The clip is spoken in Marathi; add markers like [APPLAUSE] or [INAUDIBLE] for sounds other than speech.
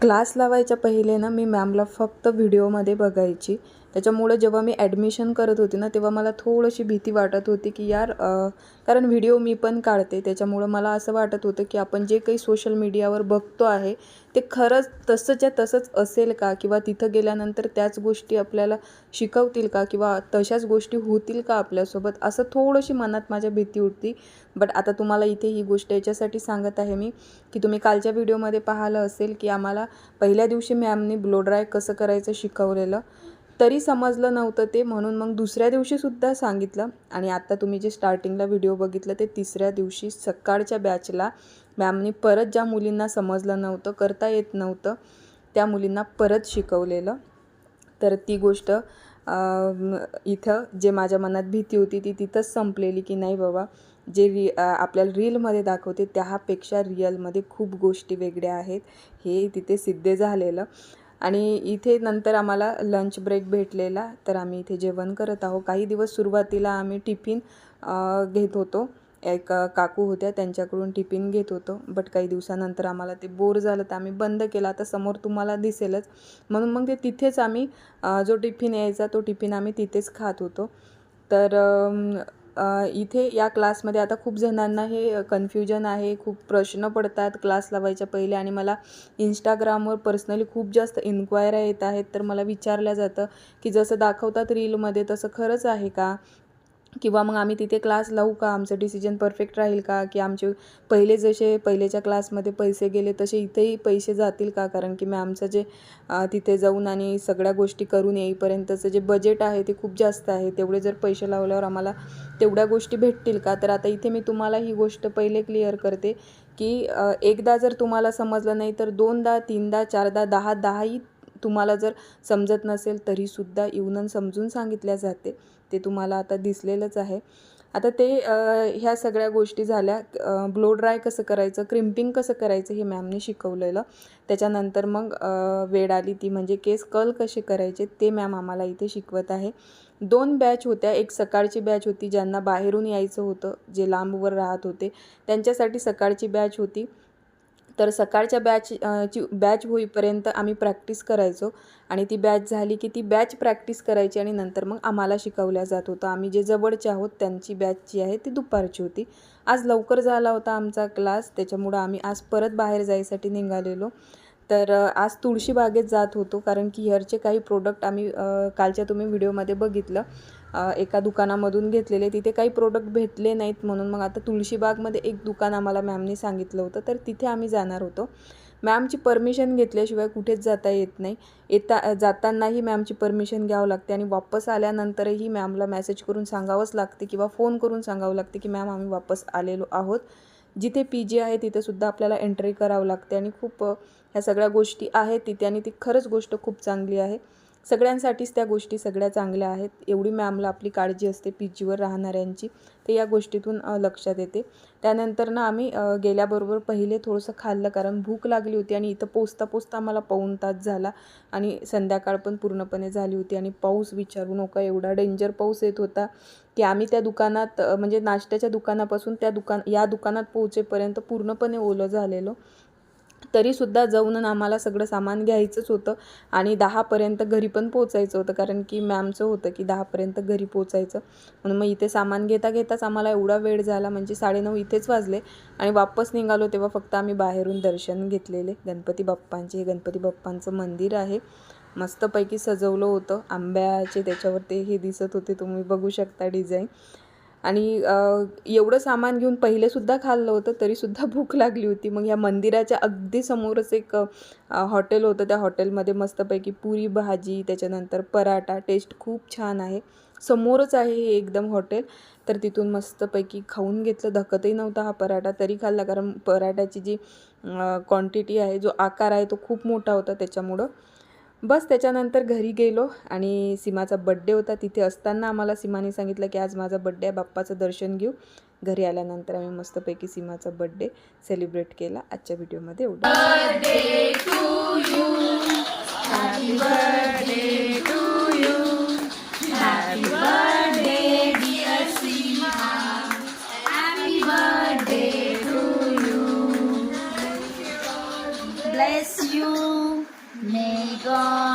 क्लास लावायच्या पहिले ना मी मॅमला फक्त व्हिडिओमध्ये बघायची. त्याच्यामुळं जेव्हा मी ॲडमिशन करत होते ना तेव्हा मला थोडीशी भीती वाटत होती की यार कारण व्हिडिओ मी पण काढते. त्याच्यामुळं मला असं वाटत होतं की आपण जे काही सोशल मीडियावर बघतो आहे ते खरंच तसंच्या तसंच असेल का? किंवा तिथं गेल्यानंतर त्याच गोष्टी आपल्याला शिकवतील का? किंवा तशाच गोष्टी होतील का आपल्यासोबत? असं थोडीशी मनात माझ्या भीती उठती. बट आता तुम्हाला इथे ही गोष्ट याच्यासाठी सांगत आहे मी की तुम्ही कालच्या व्हिडिओमध्ये पाहिलं असेल की आम्हाला पहिल्या दिवशी मॅमने ब्लो ड्राय कसं करायचं शिकवलेलं. तरी समजलं नव्हतं ते म्हणून मग दुसऱ्या दिवशीसुद्धा सांगितलं. आणि आत्ता तुम्ही जे स्टार्टिंगला व्हिडिओ बघितलं ते तिसऱ्या दिवशी सकाळच्या बॅचला मॅमनी परत ज्या मुलींना समजलं नव्हतं करता येत नव्हतं त्या मुलींना परत शिकवलेलं. तर ती गोष्ट इथं जे माझ्या मनात भीती होती ती तिथंच संपलेली की नाही बाबा जे रि आपल्याला रीलमध्ये दाखवते त्यापेक्षा रिअलमध्ये खूप गोष्टी वेगळ्या आहेत. हे तिथे सिद्ध झालेलं. आणि इथे नंतर आम्हाला लंच ब्रेक भेटलेला तर आम्ही इथे जेवण करत आहोत. काही दिवस सुरुवातीला आम्ही टिफिन घेत होतो. एक काकू होत्या त्यांच्याकडून टिफिन घेत होतो. बट काही दिवसानंतर आम्हाला ते बोर झालं तर आम्ही बंद केला. आता समोर तुम्हाला दिसेलच. म्हणून मग ते तिथेच आम्ही जो टिफिन यायचा तो टिफिन आम्ही तिथेच खात होतो. तर इथे या क्लासमध्ये आता खूप जणांना हे कन्फ्युजन आहे खूप प्रश्न पडतात क्लास लावायच्या पहिले आणि मला इंस्टाग्रामवर पर्सनली खूप जास्त इन्क्वायऱ्या येत आहेत. तर मला विचारलं जातं की जसं दाखवतात रीलमध्ये तसं खरंच आहे का? किंवा मग आम्ही तिथे क्लास लावू का? आमचं डिसिजन परफेक्ट राहील का? की आमचे पहिले जसे पहिलेच्या क्लासमध्ये पैसे गेले तसे इथेही पैसे जातील का? कारण की मॅमचं जे तिथे जाऊन आणि सगळ्या गोष्टी करून येईपर्यंतचं जे बजेट आहे ते खूप जास्त आहे. तेवढे जर पैसे लावल्यावर आम्हाला तेवढ्या गोष्टी भेटतील का? तर आता इथे मी तुम्हाला ही गोष्ट पहिले क्लिअर करते की एकदा जर तुम्हाला समजलं नाही तर दोनदा तीनदा चारदा दहा दहाही तुम्हाला जर समजत नसेल तरीसुद्धा येऊन समजून सांगितल्या जाते. ते तुम्हाला आता दिसलेलंच आहे. आता ते ह्या सगळ्या गोष्टी झाल्या. ब्लो ड्राय कसं करायचं क्रिम्पिंग कसं करायचं हे मॅमने शिकवलेलं. त्याच्यानंतर मग वेळ आली ती म्हणजे केस कल कसे करायचे ते मॅम आम्हाला इथे शिकवत आहे. दोन बॅच होत्या. एक सकाळची बॅच होती ज्यांना बाहेरून यायचं होतं जे लांबवर राहत होते. त्यांच्यासाठी सकाळची बॅच होती. तर सकाळच्या बॅच ची बॅच होईपर्यंत आम्ही प्रॅक्टिस करायचो. आणि ती बॅच झाली की ती बॅच प्रॅक्टिस करायची आणि नंतर मग आम्हाला शिकवल्या जात होतं. आम्ही जे जवळचे आहोत त्यांची बॅच जी आहे ती दुपारची होती. आज लवकर झाला होता आमचा क्लास त्याच्यामुळं आम्ही आज परत बाहेर जायसाठी निघालेलो. तर आज तुळशीबागेत जात होतो कारण की हेअरचे काही प्रोडक्ट आम्ही कालच्या तुम्ही व्हिडिओमध्ये बघितलं. एका दुकानामधून घेतलेले. तिथे काही प्रोडक्ट भेटले नाहीत म्हणून मग आता तुळशीबागमध्ये एक दुकान आम्हाला मॅमने सांगितलं होतं. तर तिथे आम्ही जाणार होतो. मॅमची परमिशन घेतल्याशिवाय कुठेच जाता येत नाही. येता जातानाही मॅमची परमिशन घ्यावं लागते आणि वापस आल्यानंतरही मॅमला मेसेज करून सांगावंच लागते किंवा फोन करून सांगावं लागते की मॅम आम्ही वापस आलेलो आहोत. जिथे पी जी आहे तिथेसुद्धा आपल्याला एंट्री करावं लागते आणि खूप ह्या सगळ्या गोष्टी आहेत तिथे आणि ती खरंच गोष्ट खूप चांगली आहे. सगळ्यांसाठीच त्या गोष्टी सगळ्या चांगल्या आहेत. एवढी मॅमला आपली काळजी असते पी जीवर राहणाऱ्यांची ते या गोष्टीतून लक्षात येते. त्यानंतर ना आम्ही गेल्याबरोबर पहिले थोडंसं खाल्लं कारण भूक लागली होती आणि इथं पोचता पोचता आम्हाला पाऊण तास झाला आणि संध्याकाळ पण पूर्णपणे झाली होती आणि पाऊस विचारू नका एवढा डेंजर पाऊस येत होता की आम्ही त्या दुकानात म्हणजे नाश्त्याच्या दुकानापासून त्या दुकान या दुकानात पोहोचेपर्यंत पूर्णपणे ओलं झालेलो. तरीसुद्धा जाऊन आम्हाला सगळं सामान घ्यायचंच होतं आणि दहापर्यंत घरी पण पोचायचं होतं. कारण की मॅमचं होतं की दहापर्यंत घरी पोचायचं. म्हणून मग इथे सामान घेता घेताच आम्हाला एवढा वेळ झाला. म्हणजे साडेनऊ इथेच वाजले आणि वापस निघालो तेव्हा फक्त आम्ही बाहेरून दर्शन घेतलेले. गणपती बाप्पांचे हे गणपती बाप्पांचं मंदिर आहे. मस्तपैकी सजवलं होतं. आंब्याचे त्याच्यावर ते हे दिसत होते. तुम्ही बघू शकता डिझाईन. आणि एवढं सामान घेऊन पहिलेसुद्धा खाल्लं होतं तरीसुद्धा [LAUGHS] भूक लागली होती. मग या मंदिराच्या अगदी समोरच एक हॉटेल होतं. त्या हॉटेलमध्ये मस्तपैकी पुरी भाजी त्याच्यानंतर पराठा. टेस्ट खूप छान आहे. समोरच आहे हे एकदम हॉटेल. तर तिथून मस्तपैकी खाऊन घेतलं. धकतही नव्हता हा पराठा तरी खाल्ला. कारण पराठ्याची जी क्वांटिटी आहे जो आकार आहे तो खूप मोठा होता त्याच्यामुळं. बस त्याच्यानंतर घरी गेलो आणि सीमाचा बड्डे होता. तिथे असताना आम्हाला सीमाने सांगितलं की आज माझा बड्डे आहे बाप्पाचं दर्शन घेऊ. घरी आल्यानंतर आम्ही मस्तपैकी सीमाचा बड्डे सेलिब्रेट केला. आजच्या व्हिडिओमध्ये एवढं. Bless you. 짠.